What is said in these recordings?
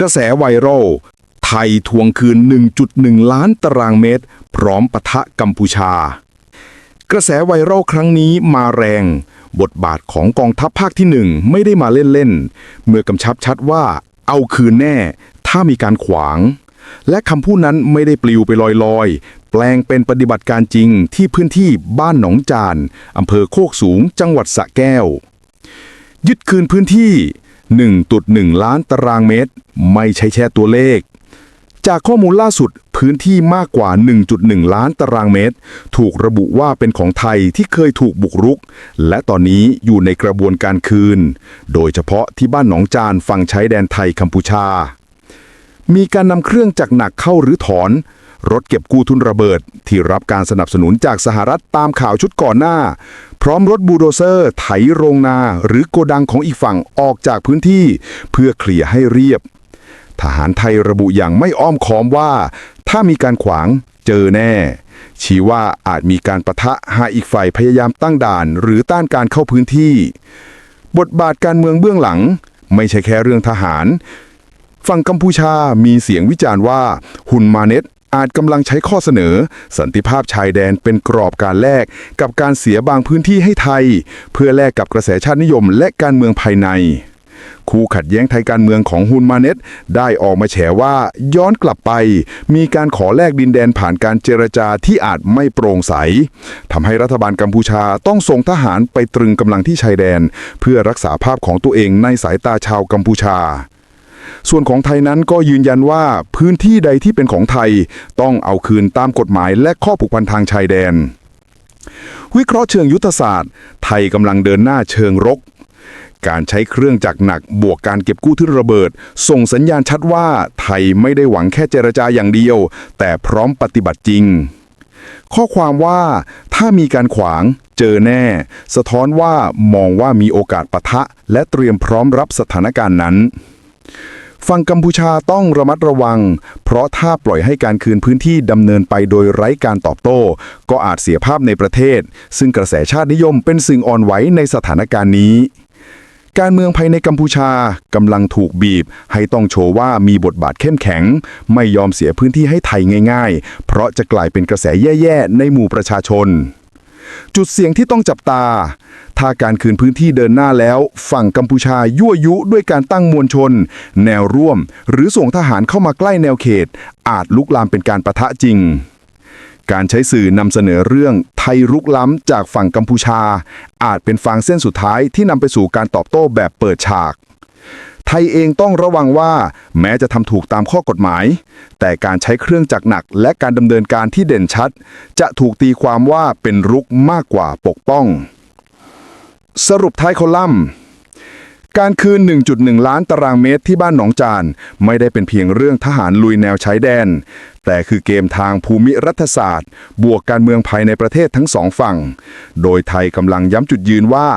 กระแสไวรัลไทยทวงคืน 1.1 ล้านตารางเมตร พร้อมปะทะกัมพูชา กระแสไวรัลครั้งนี้มาแรง บทบาทของกองทัพภาคที่หนึ่งไม่ได้มาเล่นๆ เมื่อกำชับชัดว่าเอาคืนแน่ ถ้ามีการขวาง และคำพูดนั้นไม่ได้ปลิวไปลอยๆ แปลงเป็นปฏิบัติการจริงที่พื้นที่บ้านหนองจานอำเภอโคกสูงจังหวัดสระแก้ว ยึดคืนพื้นที่ 1.1 ล้านตารางเมตร ไม่ใช่แค่ตัวเลข จากข้อมูลล่าสุดพื้นที่มากกว่า 1.1 ล้านตารางเมตร ถูกระบุว่าเป็นของไทยที่เคยถูกบุกรุก และตอนนี้อยู่ในกระบวนการคืน โดยเฉพาะที่บ้านหนองจานฝั่งชายแดนไทยกัมพูชา มีการนำเครื่องจักรหนักเข้าหรือถอน รถเก็บกู้ทุนระเบิด ที่รับการสนับสนุนจากสหรัฐตามข่าวชุดก่อนหน้า พร้อมรถบูโดเซอร์ ไถโรงนา หรือโกดังของอีกฝั่งออกจากพื้นที่ เพื่อเคลียร์ให้เรียบ ทหารไทยระบุอย่างไม่อ้อมค้อมว่า ถ้ามีการขวางเจอแน่ ชี้ว่าอาจมีการประทะหากอีกฝ่ายพยายามตั้งด่าน หรือต้านการเข้าพื้นที่ บทบาทการเมืองเบื้องหลัง ไม่ใช่แค่เรื่องทหารฝั่งกัมพูชามีเสียงวิจารณ์ว่าฮุนมาเน็ต อาจกำลังใช้ข้อเสนอ สันติภาพชายแดนเป็นกรอบการแลกกับการเสียบางพื้นที่ให้ไทย เพื่อแลกกับกระแสชาตินิยมและการเมืองภายใน คู่ขัดแย้งไทยการเมืองของฮุนมาเน็ตได้ออกมาแฉว่าย้อนกลับไป มีการขอแลกดินแดนผ่านการเจรจาที่อาจไม่โปร่งใสทำให้รัฐบาลกัมพูชาต้องส่งทหารไปตรึงกำลังที่ชายแดน เพื่อรักษาภาพของตัวเองในสายตาชาวกัมพูชา ส่วนของไทยนั้นก็ยืนยันว่าพื้นที่ใดที่เป็นของไทย ต้องเอาคืนตามกฎหมายและข้อผูกพันทางชายแดน วิเคราะห์เชิงยุทธศาสตร์ ไทยกำลังเดินหน้าเชิงรก การใช้เครื่องจักรหนักบวกการเก็บกู้ทุนระเบิด ส่งสัญญาณชัดว่าไทยไม่ได้หวังแค่เจรจาอย่างเดียว แต่พร้อมปฏิบัติจริงข้อความว่าถ้ามีการขวางเจอแน่ สะท้อนว่ามองว่ามีโอกาสปะทะ และเตรียมพร้อมรับสถานการณ์นั้น ฝั่งกัมพูชาต้องระมัดระวัง เพราะถ้าปล่อยให้การคืนพื้นที่ดำเนินไปโดยไร้การตอบโต้ ก็อาจเสียภาพในประเทศ ซึ่งกระแสชาตินิยมเป็นสิ่งอ่อนไหวในสถานการณ์นี้ การเมืองภายในกัมพูชากำลังถูกบีบ ให้ต้องโชว์ว่ามีบทบาทเข้มแข็ง ไม่ยอมเสียพื้นที่ให้ไทยง่าย ๆ เพราะจะกลายเป็นกระแสแย่ๆ ในหมู่ประชาชน จุดเสี่ยงที่ต้องจับตา ถ้าการคืนพื้นที่เดินหน้าแล้ว ฝั่งกัมพูชายั่วยุด้วยการตั้งมวลชน แนวร่วม หรือส่งทหารเข้ามาใกล้แนวเขต อาจลุกลามเป็นการประทะจริง การใช้สื่อนำเสนอเรื่องไทยรุกล้ำจากฝั่งกัมพูชา อาจเป็นฟางเส้นสุดท้ายที่นำไปสู่การตอบโต้แบบเปิดฉาก ไทยเองต้องระวังว่า แม้จะทำถูกตามข้อกฎหมาย แต่การใช้เครื่องจักรหนักและการดำเนินการที่เด่นชัด จะถูกตีความว่าเป็นรุกมากกว่าปกป้อง สรุปท้ายคอลัมน์ การคืน 1.1 ล้านตารางเมตรที่บ้านหนองจาน ไม่ได้เป็นเพียงเรื่องทหารลุยแนวชายแดน แต่คือเกมทางภูมิรัฐศาสตร์ บวกการเมืองภายในประเทศทั้งสองฝั่ง โดยไทยกำลังย้ำจุดยืนว่า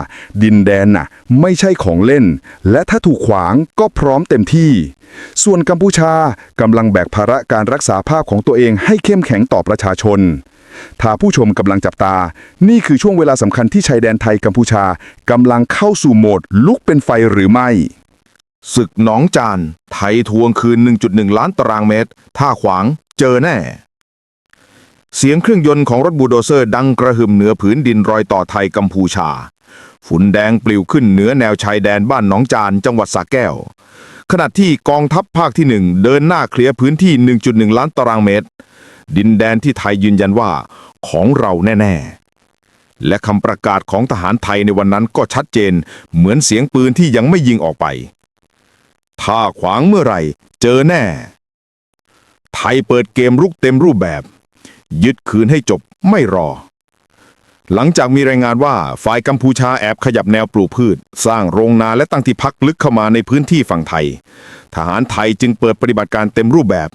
ดินแดนน่ะไม่ใช่ของเล่น และถ้าถูกขวางก็พร้อมเต็มที่ ส่วนกัมพูชากำลังแบกภาระการรักษาภาพของตัวเองให้เข้มแข็งต่อประชาชน ถ้าผู้ชมกำลังจับตา นี่คือช่วงเวลาสำคัญที่ชายแดนไทยกัมพูชากำลังเข้าสู่โหมดลุกเป็นไฟหรือไม่ ศึกหนองจาน ไทยทวงคืน 1.1 ล้านตารางเมตร ท่าขวางเจอแน่ เสียงเครื่องยนต์ของรถบูโดเซอร์ดังกระหึ่มเหนือผืนดินรอยต่อไทยกัมพูชา ฝุ่นแดงปลิวขึ้นเหนือแนวชายแดนบ้านหนองจานจังหวัดสระแก้วขณะที่กองทัพภาคที่หนึ่งเดินหน้าเคลียร์พื้นที่ 1.1 ล้านตารางเมตร ดินแดนที่ไทยยืนยันว่าของเราแน่ ๆ และคำประกาศของทหารไทยในวันนั้นก็ชัดเจนเหมือนเสียงปืนที่ยังไม่ยิงออกไป ถ้าขวางเมื่อไหร่เจอแน่ ไทยเปิดเกมรุกเต็มรูปแบบ ยึดคืนให้จบไม่รอ หลังจากมีรายงานว่าฝ่ายกัมพูชาแอบขยับแนวปลูกพืช สร้างโรงนาและตั้งที่พักลึกเข้ามาในพื้นที่ฝั่งไทย ทหารไทยจึงเปิดปฏิบัติการเต็มรูปแบบ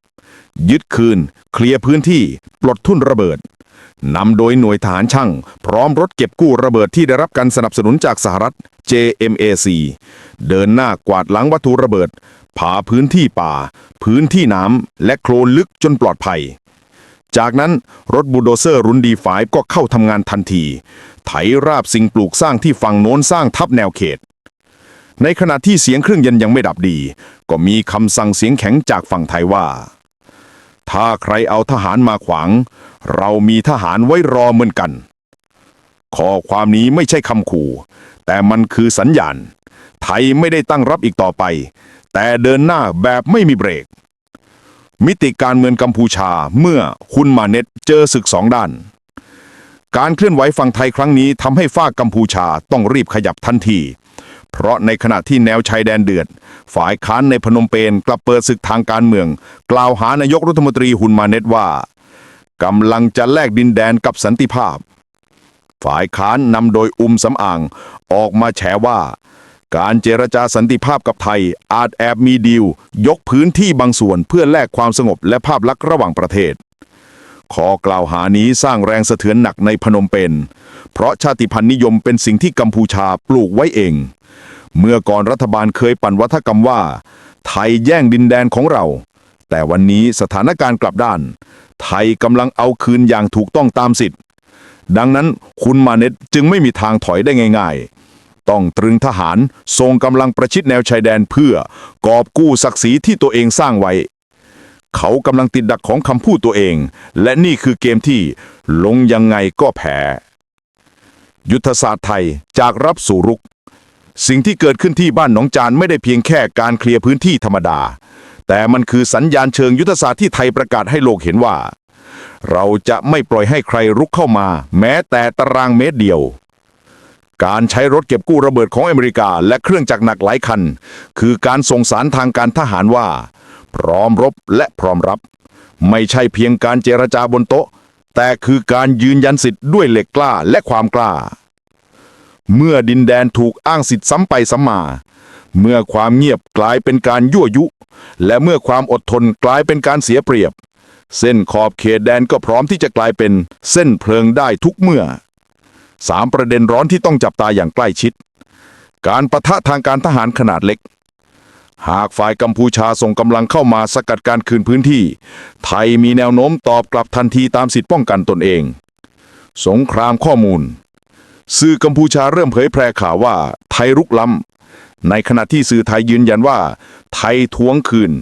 ยึดคืน เคลียร์พื้นที่ ปลดทุ่นระเบิดนำโดยหน่วยทหารช่าง พร้อมรถเก็บกู้ระเบิดที่ได้รับการสนับสนุนจากสหรัฐ JMAC เดินหน้ากวาดล้างวัตถุระเบิดผ่าพื้นที่ป่า พื้นที่น้ำและโคลนลึกจนปลอดภัย จากนั้นรถบูโดเซอร์รุนดีฝายก็เข้าทำงานทันที ไถราบสิ่งปลูกสร้างที่ฝั่งโน้นสร้างทับแนวเขต ในขณะที่เสียงเครื่องยนต์ยังไม่ดับดี ก็มีคำสั่งเสียงแข็งจากฝั่งไทยว่า ถ้าใครเอาทหารมาขวาง เรามีทหารไว้รอเหมือนกัน ข้อความนี้ไม่ใช่คำขู่ แต่มันคือสัญญาณ ไทยไม่ได้ตั้งรับอีกต่อไป แต่เดินหน้าแบบไม่มีเบรก มิติการเมืองกัมพูชาเมื่อฮุนมาเน็ตเจอศึกสองด้าน การเคลื่อนไหวฝั่งไทยครั้งนี้ทำให้ฝ้ากัมพูชาต้องรีบขยับทันที เพราะในขณะที่แนวชายแดนเดือด ฝ่ายค้านในพนมเปญกลับเปิดศึกทางการเมือง กล่าวหานายกรัฐมนตรีฮุนมาเน็ตว่ากำลังจะแลกดินแดนกับสันติภาพ ฝ่ายค้านนำโดยอุมสำอาง ออกมาแฉว่า การเจรจาสันติภาพกับไทยอาจแอบมีดีล ยกพื้นที่บางส่วนเพื่อแลกความสงบและภาพลักษณ์ระหว่างประเทศ ข้อกล่าวหานี้สร้างแรงสะเทือนหนักในพนมเปญเพราะชาติพันธุ์นิยมเป็นสิ่งที่กัมพูชาปลูกไว้เอง เมื่อก่อนรัฐบาลเคยปั่นวัฒกรรมว่า ไทยแย่งดินแดนของเรา แต่วันนี้สถานการณ์กลับด้าน ไทยกำลังเอาคืนอย่างถูกต้องตามสิทธิ์ ดังนั้นคุณมาเน็ตจึงไม่มีทางถอยได้ง่าย ๆ ต้องตรึงทหารทรงกำลังประชิดแนวชายแดนเพื่อกอบกู้ศักดิ์ศรีที่ตัวเองสร้างไว้ เขากำลังติดดักของคำพูดตัวเอง และนี่คือเกมที่ลงยังไงก็แพ้ ยุทธศาสตร์ไทยจากรับสู่รุก สิ่งที่เกิดขึ้นที่บ้านหนองจานไม่ได้เพียงแค่การเคลียร์พื้นที่ธรรมดา แต่มันคือสัญญาณเชิงยุทธศาสตร์ที่ไทยประกาศให้โลกเห็นว่า เราจะไม่ปล่อยให้ใครรุกเข้ามา แม้แต่ตารางเมตรเดียวการใช้รถเก็บกู้ระเบิดของอเมริกา และเครื่องจักรหนักหลายคัน คือการส่งสารทางการทหารว่า พร้อมรบและพร้อมรับ ไม่ใช่เพียงการเจรจาบนโต๊ะ แต่คือการยืนยันสิทธิ์ด้วยเหล็กกล้าและความกล้า เมื่อดินแดนถูกอ้างสิทธิ์ซ้ำไปซ้ำมา เมื่อความเงียบกลายเป็นการยั่วยุ และเมื่อความอดทนกลายเป็นการเสียเปรียบ เส้นขอบเขตแดนก็พร้อมที่จะกลายเป็นเส้นเพลิงได้ทุกเมื่อสามประเด็นร้อนที่ต้องจับตาอย่างใกล้ชิด การประทะทางการทหารขนาดเล็ก หากฝ่ายกัมพูชาส่งกำลังเข้ามาสกัดการคืนพื้นที่ ไทยมีแนวโน้มตอบกลับทันทีตามสิทธิป้องกันตนเอง สงครามข้อมูล สื่อกัมพูชาเริ่มเผยแพร่ข่าวว่า ไทยรุกล้ำในขณะที่สื่อไทยยืนยันว่า ไทยทวงคืน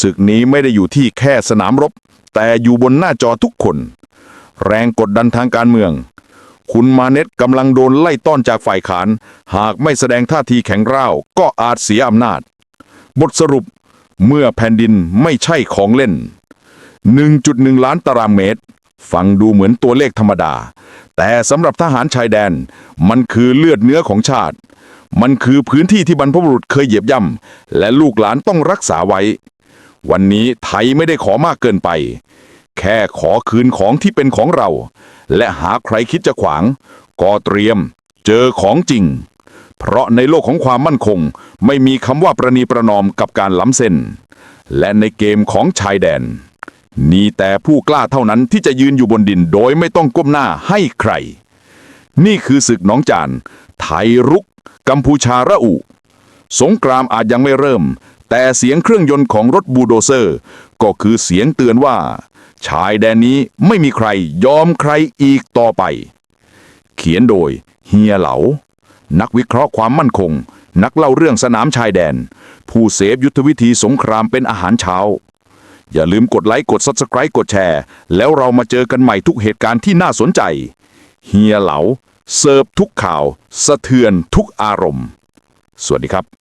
ศึกนี้ไม่ได้อยู่ที่แค่สนามรบ แต่อยู่บนหน้าจอทุกคน แรงกดดันทางการเมือง คุณมาเน็ตกำลังโดนไล่ต้อนจากฝ่ายขาน หากไม่แสดงท่าทีแข็งร้าวก็อาจเสียอำนาจ บทสรุปเมื่อแผ่นดินไม่ใช่ของเล่น 1.1 ล้านตารางเมตร ฟังดูเหมือนตัวเลขธรรมดา แต่สำหรับทหารชายแดน มันคือเลือดเนื้อของชาติ มันคือพื้นที่ที่บรรพบุรุษเคยเหยียบย่ำและลูกหลานต้องรักษาไว้ วันนี้ไทยไม่ได้ขอมากเกินไป แค่ขอคืนของที่เป็นของเรา และหาใครคิดจะขวาง ก็เตรียม เจอของจริง เพราะในโลกของความมั่นคง ไม่มีคำว่าประนีประนอมกับการล้ำเส้น และในเกมของชายแดนมีแต่ผู้กล้าเท่านั้นที่จะยืนอยู่บนดินโดยไม่ต้องก้มหน้าให้ใคร นี่คือศึกหน้องจาน ไทยรุก กัมพูชาระอุ สงครามอาจยังไม่เริ่ม แต่เสียงเครื่องยนต์ของรถบูโดเซอร์ ก็คือเสียงเตือนว่า ชายแดนนี้ไม่มีใครยอมใครอีกต่อไป เขียนโดยเฮียเหลา นักวิเคราะห์ความมั่นคง นักเล่าเรื่องสนามชายแดน ผู้เสพยุทธวิธีสงครามเป็นอาหารเช้า อย่าลืมกดไลค์กด Subscribe กดแชร์ แล้วเรามาเจอกันใหม่ทุกเหตุการณ์ที่น่าสนใจ เฮียเหลา เสิร์ฟทุกข่าว สะเทือนทุกอารมณ์ สวัสดีครับ